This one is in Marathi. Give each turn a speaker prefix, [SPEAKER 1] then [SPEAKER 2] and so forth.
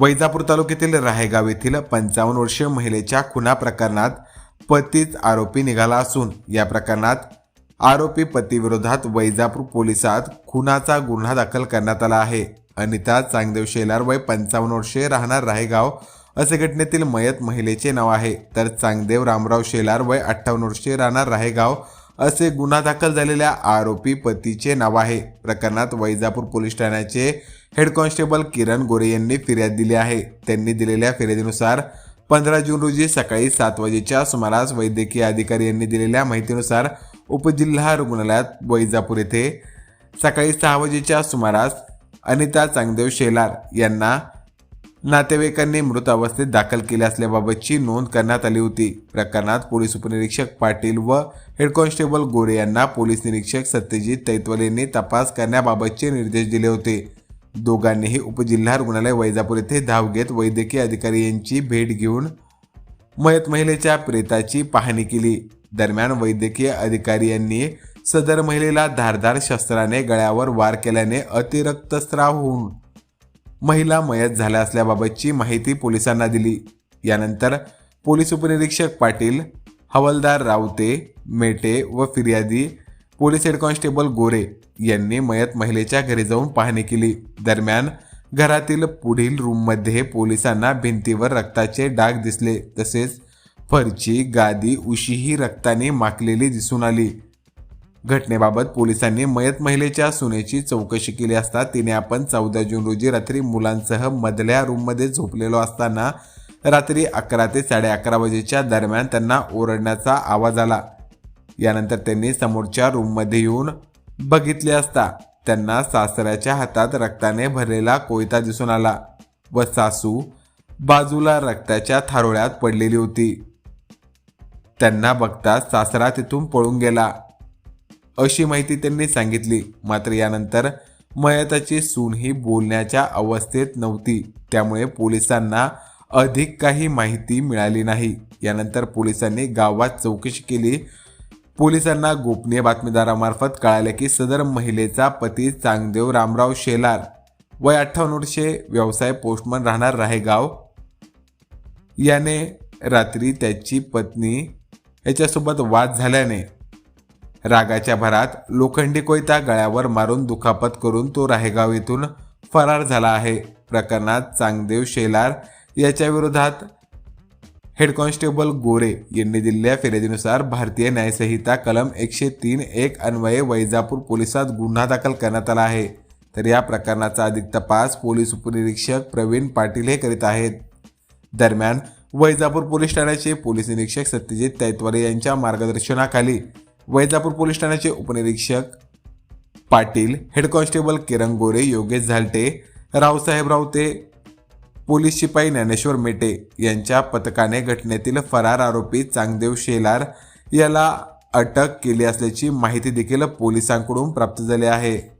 [SPEAKER 1] वैजापूर तालुक्यातील राहेगाव येथील पंचावन्न वर्षीय महिलेच्या खुना प्रकरणात पतीच आरोपी निघाला असून या प्रकरणात आरोपी पतीविरोधात वैजापूर पोलिसात खुनाचा गुन्हा दाखल करण्यात आला आहे. अनिता चांगदेव शेलार वय पंचावन्न वर्षे राहणार राहेगाव असे घटनेतील मयत महिलेचे नाव आहे. तर चांगदेव रामराव शेलार वय अठ्ठावन्न वर्षे राहणार राहेगाव असे गुन्हा दाखल झालेल्या आरोपी पतीचे नाव आहे. प्रकरणात वैजापूर पोलीस ठाण्याचे हेड कॉन्स्टेबल किरण गोरे यांनी फिर्याद दिली आहे. त्यांनी दिलेल्या फिर्यादीनुसार पंधरा जून रोजी सकाळी सात वाजेच्या सुमारास वैद्यकीय अधिकारी यांनी दिलेल्या माहितीनुसार उपजिल्हा रुग्णालयात वैजापूर येथे सकाळी सहा वाजेच्या सुमारास अनिता चांगदेव शेलार यांना नातेवाईकांनी मृत अवस्थेत दाखल केले असल्याबाबतची नोंद करण्यात आली होती. प्रकरणात पोलीस उपनिरीक्षक पाटील व हेड कॉन्स्टेबल गोरे यांना पोलीस निरीक्षक सत्यजित तैतवलेंनी तपास करण्याबाबतचे निर्देश दिले होते. दोघांनीही उपजिल्हा रुग्णालय वैजापूर येथे धाव घेत वैद्यकीय अधिकारी यांची भेट घेऊन मयत महिलेच्या प्रेताची पाहणी केली. दरम्यान वैद्यकीय अधिकारी यांनी सदर महिलेला धारधार शस्त्राने गळ्यावर वार केल्याने अतिरक्तस्राव होऊन महिला मयत झाल्या असल्याबाबतची माहिती पोलिसांना दिली. यानंतर पोलीस उपनिरीक्षक पाटील हवालदार रावते मेटे व फिर्यादी पोलीस हेड कॉन्स्टेबल गोरे यांनी मयत महिलेच्या घरी जाऊन पाहणी केली. दरम्यान घरातील पुढील रूममध्ये पोलिसांना भिंतीवर रक्ताचे डाग दिसले. तसेच फरची गादी उशीही रक्ताने माखलेली दिसून आली. घटनेबाबत पोलिसांनी मयत महिलेच्या सुनेची चौकशी केली असता तिने आपण चौदा जून रोजी रात्री मुलांसह मधल्या रूममध्ये झोपलेलो असताना रात्री अकरा ते साडे अकरा वाजेच्या दरम्यान त्यांना ओरडण्याचा आवाज आला. यानंतर त्यांनी समोरच्या रूममध्ये येऊन बघितले असता त्यांना सासऱ्याच्या हातात रक्ताने भरलेला कोयता दिसून आला व सासू बाजूला रक्ताच्या थारोळ्यात पडलेली होती. त्यांना बघता सासरा तिथून पळून गेला. अशी माहिती त्यांनी सांगितली. मात्र यानंतर मयताची सून ही बोलण्याच्या अवस्थेत नव्हती. त्यामुळे पोलिसांना अधिक काही माहिती मिळाली नाही. यानंतर पोलिसांनी गावात चौकशी केली. पोलिसांना गोपनीय बातमीदारामार्फत कळाले की सदर महिलेचा पती चांगदेव रामराव शेलार. वय अठ्ठावन्न वर्षे व्यवसाय पोस्टमन राहणार राहेगाव. याने रात्री त्याची पत्नी याच्यासोबत वाद झाल्याने रागाच्या भरात लोखंडी कोयता गळ्यावर मारून दुखापत करून तो राहेगाव येथून फरार झाला आहे. प्रकरणात चांगदेव शेलार याच्या विरोधात हेड कॉन्स्टेबल गोरे यांनी दिलेल्या फिर्यादीनुसार भारतीय न्यायसंहिता कलम एकशे तीन एक अन्वये वैजापूर पोलिसात गुन्हा दाखल करण्यात आला आहे. तर या प्रकरणाचा अधिक तपास पोलीस उपनिरीक्षक प्रवीण पाटील हे करीत आहेत. दरम्यान वैजापूर पोलीस ठाण्याचे पोलीस निरीक्षक सत्यजित तैतवाले यांच्या मार्गदर्शनाखाली वैजापूर पोलीस ठाण्याचे उपनिरीक्षक Patil head constable Kiran Gore Yogesh Zalte Raosaheb Ravte police शिपाई ज्ञानेश्वर मेटे यांच्या पथकाने घटनेतील फरार आरोपी चांगदेव शेलार याला अटक केली असल्याची माहिती देखील पोलिसांकडून प्राप्त झाली आहे.